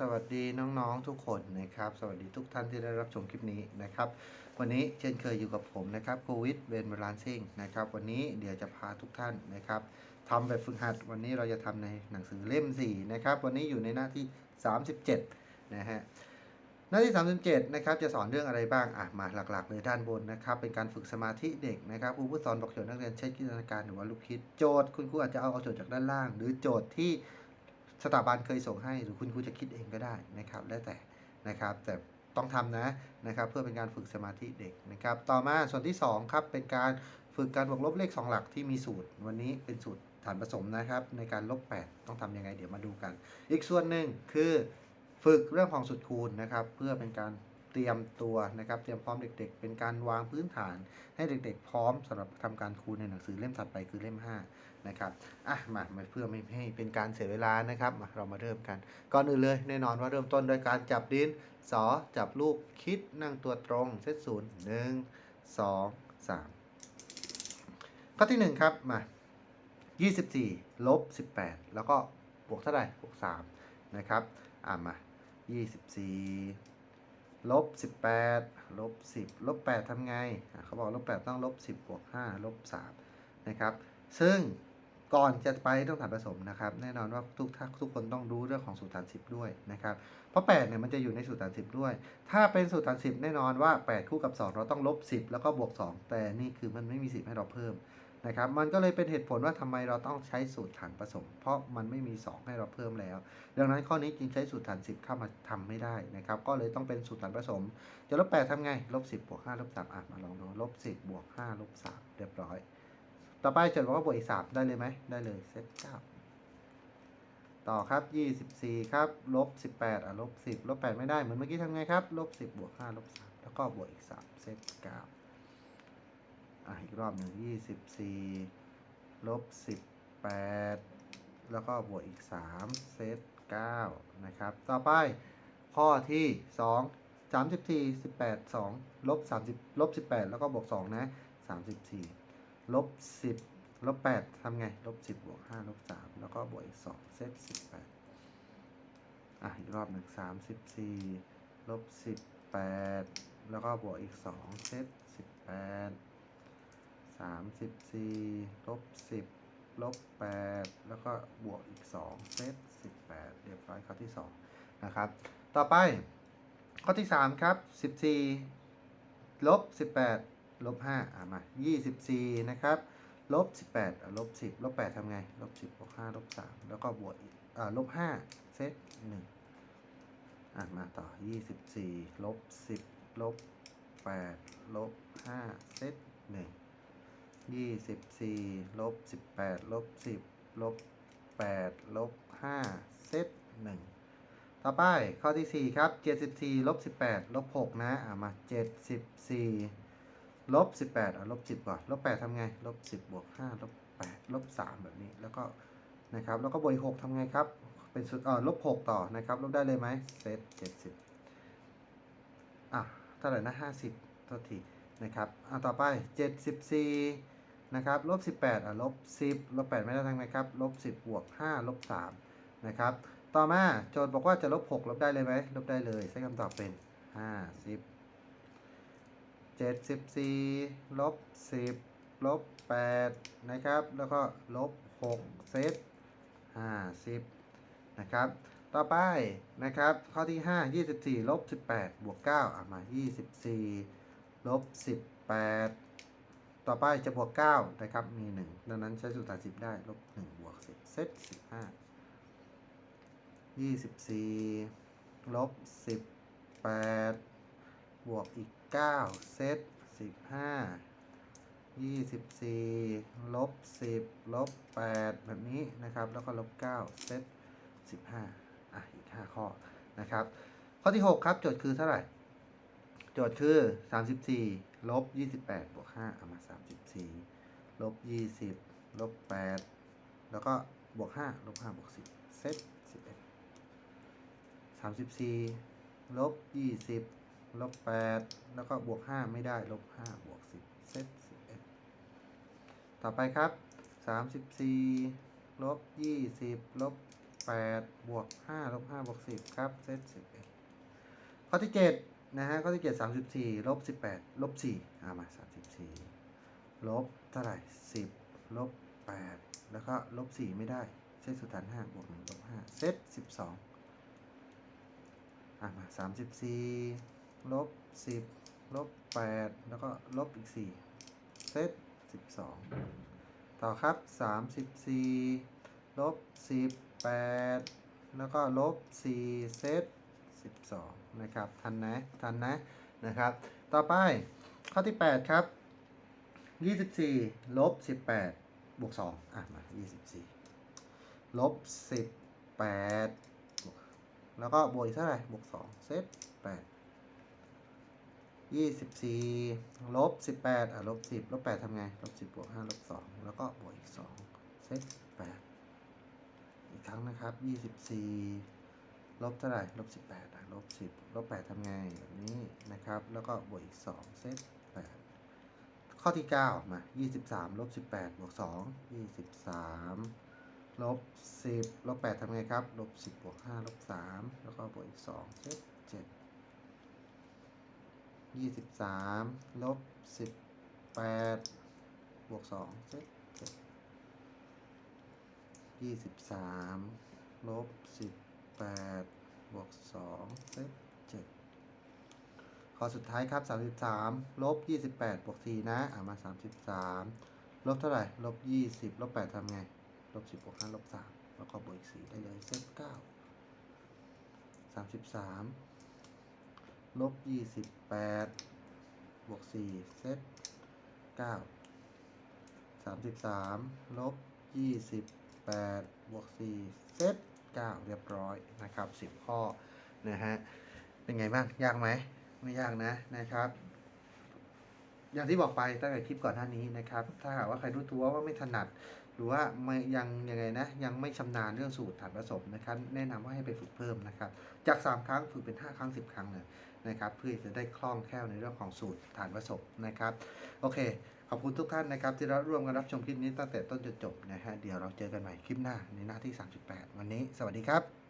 สวัสดีน้องๆทุกคนนะครับ สวัสดีทุกท่านที่ได้รับชมคลิปนี้นะครับ วันนี้เช่นเคยอยู่กับผมนะครับโควิดเวนบรานซิ่งนะครับ วันนี้เดี๋ยวจะพาทุกท่านนะครับทำแบบฝึกหัดวันนี้เราจะทำในหนังสือเล่ม4นะครับ วันนี้อยู่ในหน้าที่ 37 นะฮะหน้าที่ 37 นะครับ จะสอนเรื่องอะไรบ้าง อะ มาหลักๆ เลยด้านบนนะครับ เป็นการฝึกสมาธิเด็กนะครับครูผู้สอนบอกโจทย์นักเรียนใช้จินตนาการหรือว่าลูกคิด โจทย์คุณครูอาจจะเอาเอาโจทย์จากด้านล่าง หรือโจทย์ที่ สถาบันเคยส่งให้หรือคุณครูจะคิดเองก็ได้นะครับแล้วแต่นะครับแต่ต้องทำนะนะครับเพื่อเป็นการฝึกสมาธิเด็กนะครับต่อมาส่วนที่2ครับเป็นการฝึกการบวกลบเลข 2 หลักที่มีสูตร วันนี้เป็นสูตรฐานผสมนะครับในการลบ 8 ต้องทำยังไงเดี๋ยวมาดูกัน อีกส่วนหนึ่งคือฝึกเรื่องของสูตรคูณนะครับเพื่อเป็นการ เตรียมตัวนะครับ เตรียมพร้อมเด็ก ๆ เป็นการวางพื้นฐาน ให้เด็ก ๆ พร้อมสำหรับทำการคูณในหนังสือเล่มถัดไปคือเล่ม5นะครับอะมาเพื่อไม่ให้เป็นการเสียเวลานะครับมาเรามาเริ่มกันก่อนอื่นเลยแน่นอนว่าเริ่มต้นโดยการจับดินสอจับลูกคิดนั่งตัวตรงเซตศูนย์หนึ่งสองสามข้อที่หนึ่งครับมา24ลบ18 แล้วก็บวกเท่าไหร่บวก3นะครับ อ่ามา 24 ลบ18ลบ10ลบ8ทำไง เขาบอกลบ8ต้องลบ10บวก5ลบ3นะครับ ซึ่งก่อนจะไปต้องฐานผสมนะครับ แน่นอนว่าทุกท่านทุกคนต้องรู้เรื่องของสูตรฐาน10ด้วยนะครับ เพราะ8เนี่ยมันจะอยู่ในสูตรฐาน10ด้วย ถ้าเป็นสูตรฐาน10แน่นอนว่า8คู่กับ2เราต้องลบ10แล้วก็บวก2แต่นี่คือมันไม่มี10ให้เราเพิ่ม นะครับ มันก็เลยเป็นเหตุผลว่าทำไมเราต้องใช้สูตรฐานผสม เพราะมันไม่มี 2 ให้เราเพิ่มแล้ว ดังนั้นข้อนี้จึงใช้สูตรฐาน 10 เข้ามาทำไม่ได้นะครับ ก็เลยต้องเป็นสูตรฐานผสม จะลบ8ทำไง ลบ10บวก5ลบ3อะมาลองดู ลบ10บวก5ลบ3เรียบร้อย ต่อไปจทย์บอกว่าบวกอีก3ได้เลยไหม ได้เลย เซต9ต่อครับ 24 ครับ ลบ 18 อะ ลบ 10 ลบ 8 ไม่ได้ เหมือนเมื่อกี้ทำไงครับ ลบ 10 บวก 5 ลบ 3 แล้วก็บวกอีก 3 เซต9 อีกรอบหนึ่งยี่สิบสี่ลบสิบแปดแล้วก็บวกอีกสามเซตเก้านะครับ ต่อไปข้อที่สองสามสิบสี่สิบแปดสองลบสามสิบลบสิบแปดแล้วก็บวกสองนะสามสิบสี่ลบสิบลบแปดทำไงลบสิบบวกห้าลบสามแล้วก็บวกอีกสองเซตสิบแปดอะอีกรอบหนึ่งสามสิบสี่ลบสิบแปดแล้วก็บวกอีกสองเซตสิบแปด 34ลบ10ลบ8แล้วก็บวกอีก 2 เซต 18 เรียบร้อยข้อที่ 2 นะครับ ต่อไปข้อที่ 3 ครับ 14ลบ18ลบ5อะมา 24 นะครับลบ18ลบ10ลบ8ทำไงลบ10บวก5ลบ3แล้วก็บวกอีกอ่าลบ5เซต1อะมาต่อ 24ลบ10ลบ8ลบ5เซต1 ยี่สิบสี่ลบสิบแปดลบสิบลบแปดลบห้าเซตหนึ่งต่อไปข้อที่สี่ครับเจ็ดสิบสี่ลบสิบแปดลบหกนะอ่ามาเจ็ดสิบสี่ลบสิบแปดอ่ลบสิบก่อนลบแปดทำไงลบสิบบวกห้าลบแปดลบสามแบบนี้แล้วก็นะครับแล้วก็บวกหกทำไงครับเป็นสุดอ่อลบหกต่อนะครับลบได้เลยไหมเซตเจ็ดสิบอะเท่าไหร่นะห้าสิบตัวทีนะครับอะต่อไปเจ็ดสิบสี่ นะครับลบ18อะลบ10ลบ8ไม่ได้ทำไงครับลบ10บวก5ลบ3นะครับต่อมาโจทย์บอกว่าจะลบ6ลบได้เลยไหมลบได้เลยใช้คำตอบเป็น50 74ลบ10ลบ8นะครับแล้วก็ลบ6เซต50นะครับต่อไปนะครับข้อที่5 24ลบ18บวก9อะมา24ลบ18 ต่อไปจะบวก9นะครับมี 1 ดังนั้นใช้สูตรฐาน10 ได้ลบ1บวก10เซต15 24ลบ18 บวกอีก 9 เซต15 24ลบ10ลบ8แบบนี้นะครับ แล้วก็ลบ9เซต15 อะ อีก 5 ข้อนะครับ ข้อที่ 6 ครับ โจทย์คือเท่าไหร่ โจทย์คือ 34ลบ28บวก5เอามา 34ลบ20ลบ8แล้วก็บวก5ลบ5บวก10เซต11 34ลบ20ลบ8แล้วก็บวก5ไม่ได้ลบ5บวก10เซต11 ต่อไปครับ 34ลบ20ลบแปดบวกห้าลบห้าบวกสิบครับเซตสิบเอ็ดข้อที่เจ็ด นะฮะข้อที่เจ็ดสามสิบสี่ลบสิบแปดลบสี่อ่ามาสามสิบสี่ลบเท่าไหร่สิบลบแปดแล้วก็ลบสี่ไม่ได้เซตสุดฐานห้าบวกหนึ่งลบห้าเซตสิบสองอ่ามาสามสิบสี่ลบสิบลบแปดแล้วก็ลบอีกสี่เซตสิบสองต่อครับสามสิบสี่ลบสิบแปดแล้วก็ลบสี่เซตสิบสอง นะครับ ทันนะทันนะนะครับ ต่อไปข้อที่แปดครับยี่สิบสี่ลบสิบแปดบวกสองอะมายี่สิบสี่ลบสิบแปดแล้วก็บวกอีกเท่าไหร่บวกสองเซตแปดยี่สิบสี่ลบสิบแปดอะลบสิบลบแปดทำไงลบสิบบวกห้าลบสองแล้วก็บวกอีกสองเซตแปดอีกครั้งนะครับยี่สิบสี่ ลบเท่าไหร่ลบสิบแปดลบสิบลบแปดทำไงแบบนี้นะครับ แล้วก็บวกอีกสองเซตแปดข้อที่เก้ามายี่สิบสามลบสิบแปดบวกสองยี่สิบสามลบสิบลบแปดทำไงครับลบสิบบวกห้าลบสามแล้วก็บวกอีกสองเซตเจ็ดยี่สิบสามลบสิบแปดบวกสองเซตเจ็ดยี่สิบสามลบสิบ แปดบวกสองเซตเจ็ดข้อสุดท้ายครับสามสิบสามลบยี่สิบแปดบวกสี่นะอ่ามาสามสิบสามลบเท่าไหร่ลบยี่สิบลบแปดทำไง ลบสิบวกห้าลบสามแล้วก็บวกอีกสี่ได้เลยเซตเก้าสามสิบสามลบยี่สิบแปดบวกสี่เซตเก้าสามสิบสามลบยี่สิบแปดบวกสี่เซต เก้าเรียบร้อยนะครับสิบข้อนะฮะเป็นไงบ้างยากไหมไม่ยากนะนะครับ อย่างที่บอกไปตั้งแต่คลิปก่อนหน้านี้นะครับ ถ้าหากว่าใครรู้ตัวว่าไม่ถนัด รือว่าไม่ยังยังไงนะยังไม่ชำนาญเรื่องสูตรฐานผสมนะครับ แนะนำว่าให้ไปฝึกเพิ่มนะครับ จาก 3 ครั้งฝึกเป็น 5 ครั้ง 10 ครั้งเลยนะครับ เพื่อจะได้คล่องแคล่วในเรื่องของสูตรฐานผสมนะครับ โอเค ขอบคุณทุกท่านนะครับ ที่รับร่วมกันรับชมคลิปนี้ตั้งแต่ต้นจนจบนะฮะเดี๋ยวเราเจอกันใหม่คลิปหน้าในหน้าที่ 38 วันนี้ สวัสดีครับ